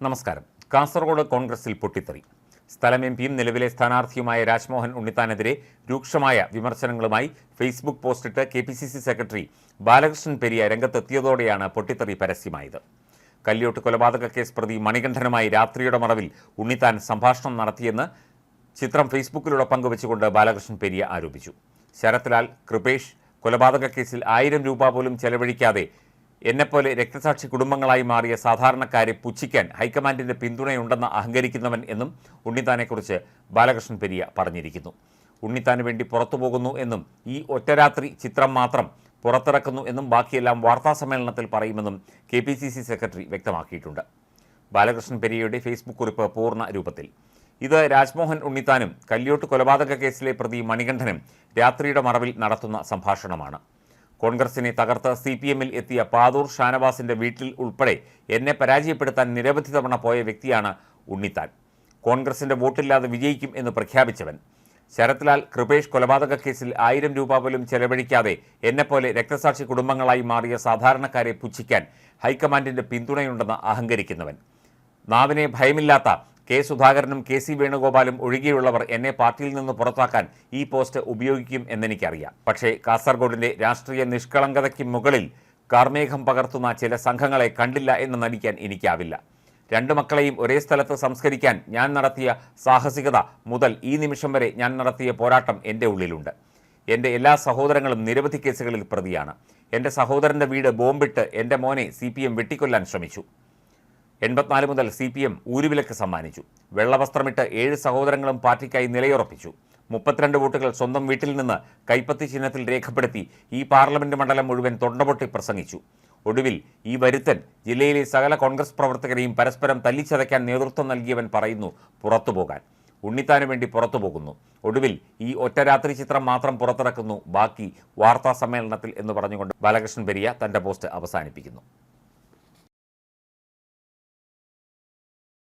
നമസ്കാരം. കാസർഗോഡ് കോൺഗ്രസിൽ പൊട്ടിത്തെറി. സ്ഥലം എം പിയും നിലവിലെ സ്ഥാനാർത്ഥിയുമായ രാജ്മോഹൻ ഉണ്ണിത്താനെതിരെ രൂക്ഷമായ വിമർശനങ്ങളുമായി Facebook പോസ്റ്റിട്ട് K P C C secretary Balakrishnan Periya രംഗത്തെത്തിയതോടെയാണ് പൊട്ടിത്തെറി പരസ്യമായത്. കല്യോട്ട് കൊലപാതക കേസ് പ്രതി മണികണ്ഠനുമായി രാത്രിയുടെ മറവിൽ ഉണ്ണിത്താൻ സംഭാഷണം നടത്തിയെന്ന് ചിത്രം ഫേസ്ബുക്കിലൂടെ പങ്കുവച്ചുകൊണ്ട് ബാലകൃഷ്ണൻ പെരിയ ആരോപിച്ചു. ശരത്ലാൽ കൃപേഷ് കൊലപാതക കേസിൽ ആയിരം രൂപ പോലും ചെലവഴിക്കാതെ എന്നെപ്പോലെ രക്തസാക്ഷി കുടുംബങ്ങളായി മാറിയ സാധാരണക്കാരെ പുച്ഛിക്കാൻ ഹൈക്കമാൻഡിന്റെ പിന്തുണയുണ്ടെന്ന് അഹങ്കരിക്കുന്നവൻ എന്നും ഉണ്ണിത്താനെക്കുറിച്ച് ബാലകൃഷ്ണൻ പെരിയ പറഞ്ഞിരിക്കുന്നു. ഉണ്ണിത്താന് വേണ്ടി പുറത്തുപോകുന്നു എന്നും ഈ ഒറ്റരാത്രി ചിത്രം മാത്രം പുറത്തിറക്കുന്നു എന്നും ബാക്കിയെല്ലാം വാർത്താസമ്മേളനത്തിൽ പറയുമെന്നും K P C C secretary വ്യക്തമാക്കിയിട്ടുണ്ട്. ബാലകൃഷ്ണൻ പെരിയയുടെ ഫേസ്ബുക്ക് കുറിപ്പ് പൂർണ രൂപത്തിൽ. ഇത് രാജ്മോഹൻ ഉണ്ണിത്താനും കല്യോട്ട് കൊലപാതക കേസിലെ പ്രതി മണികണ്ഠനും രാത്രിയുടെ മറവിൽ നടത്തുന്ന സംഭാഷണമാണ്. കോൺഗ്രസിനെ തകർത്ത് സി പി എമ്മിൽ എത്തിയ പാതൂർ ഷാനവാസിന്റെ വീട്ടിൽ ഉൾപ്പെടെ എന്നെ പരാജയപ്പെടുത്താൻ നിരവധി തവണ പോയ വ്യക്തിയാണ് ഉണ്ണിത്താൻ. കോൺഗ്രസിന്റെ വോട്ടില്ലാതെ വിജയിക്കും എന്ന് പ്രഖ്യാപിച്ചവൻ. ശരത്ലാൽ കൃപേഷ് കൊലപാതക കേസിൽ ആയിരം രൂപ പോലും ചെലവഴിക്കാതെ എന്നെപ്പോലെ രക്തസാക്ഷി കുടുംബങ്ങളായി മാറിയ സാധാരണക്കാരെ പുച്ഛിക്കാൻ ഹൈക്കമാൻഡിന്റെ പിന്തുണയുണ്ടെന്ന് അഹങ്കരിക്കുന്നവൻ. നാവിനെ ഭയമില്ലാത്ത കെ സുധാകരനും കെ സി വേണുഗോപാലും ഒഴികെയുള്ളവർ എന്നെ പാർട്ടിയിൽ നിന്ന് പുറത്താക്കാൻ ഈ പോസ്റ്റ് ഉപയോഗിക്കും എന്നെനിക്കറിയാം. പക്ഷേ കാസർഗോഡിന്റെ രാഷ്ട്രീയ നിഷ്കളങ്കതയ്ക്ക് മുകളിൽ കാർമേഘം പകർത്തുന്ന ചില സംഘങ്ങളെ കണ്ടില്ല എന്ന് നടിക്കാൻ എനിക്കാവില്ല. രണ്ടു മക്കളെയും ഒരേ സ്ഥലത്ത് സംസ്കരിക്കാൻ ഞാൻ നടത്തിയ സാഹസികത മുതൽ ഈ നിമിഷം വരെ ഞാൻ നടത്തിയ പോരാട്ടം എന്റെ ഉള്ളിലുണ്ട്. എന്റെ എല്ലാ സഹോദരങ്ങളും നിരവധി കേസുകളിൽ പ്രതിയാണ്. എന്റെ സഹോദരന്റെ വീട് ബോംബിട്ട് എന്റെ മോനെ സി പി എം വെട്ടിക്കൊല്ലാൻ ശ്രമിച്ചു. എൺപത്തിനാല് മുതൽ സി പി എം ഊരുവിലക്ക് സമ്മാനിച്ചു. വെള്ളവസ്ത്രമിട്ട് ഏഴ് സഹോദരങ്ങളും പാർട്ടിക്കായി നിലയുറപ്പിച്ചു. മുപ്പത്തിരണ്ട് വോട്ടുകൾ സ്വന്തം വീട്ടിൽ നിന്ന് കൈപ്പത്തി ചിഹ്നത്തിൽ രേഖപ്പെടുത്തി ഈ പാർലമെന്റ് മണ്ഡലം മുഴുവൻ തൊണ്ടപൊട്ടി പ്രസംഗിച്ചു. ഒടുവിൽ ഈ വരുത്തൻ ജില്ലയിലെ സകല കോൺഗ്രസ് പ്രവർത്തകരെയും പരസ്പരം തല്ലിച്ചതയ്ക്കാൻ നേതൃത്വം നൽകിയവൻ പറയുന്നു പുറത്തു പോകാൻ. ഉണ്ണിത്താനു വേണ്ടി പുറത്തു പോകുന്നു. ഒടുവിൽ ഈ ഒറ്റരാത്രി ചിത്രം മാത്രം പുറത്തിറക്കുന്നു. ബാക്കി വാർത്താ സമ്മേളനത്തിൽ എന്ന് പറഞ്ഞുകൊണ്ട് ബാലകൃഷ്ണൻ പെരിയ തന്റെ പോസ്റ്റ് അവസാനിപ്പിക്കുന്നു.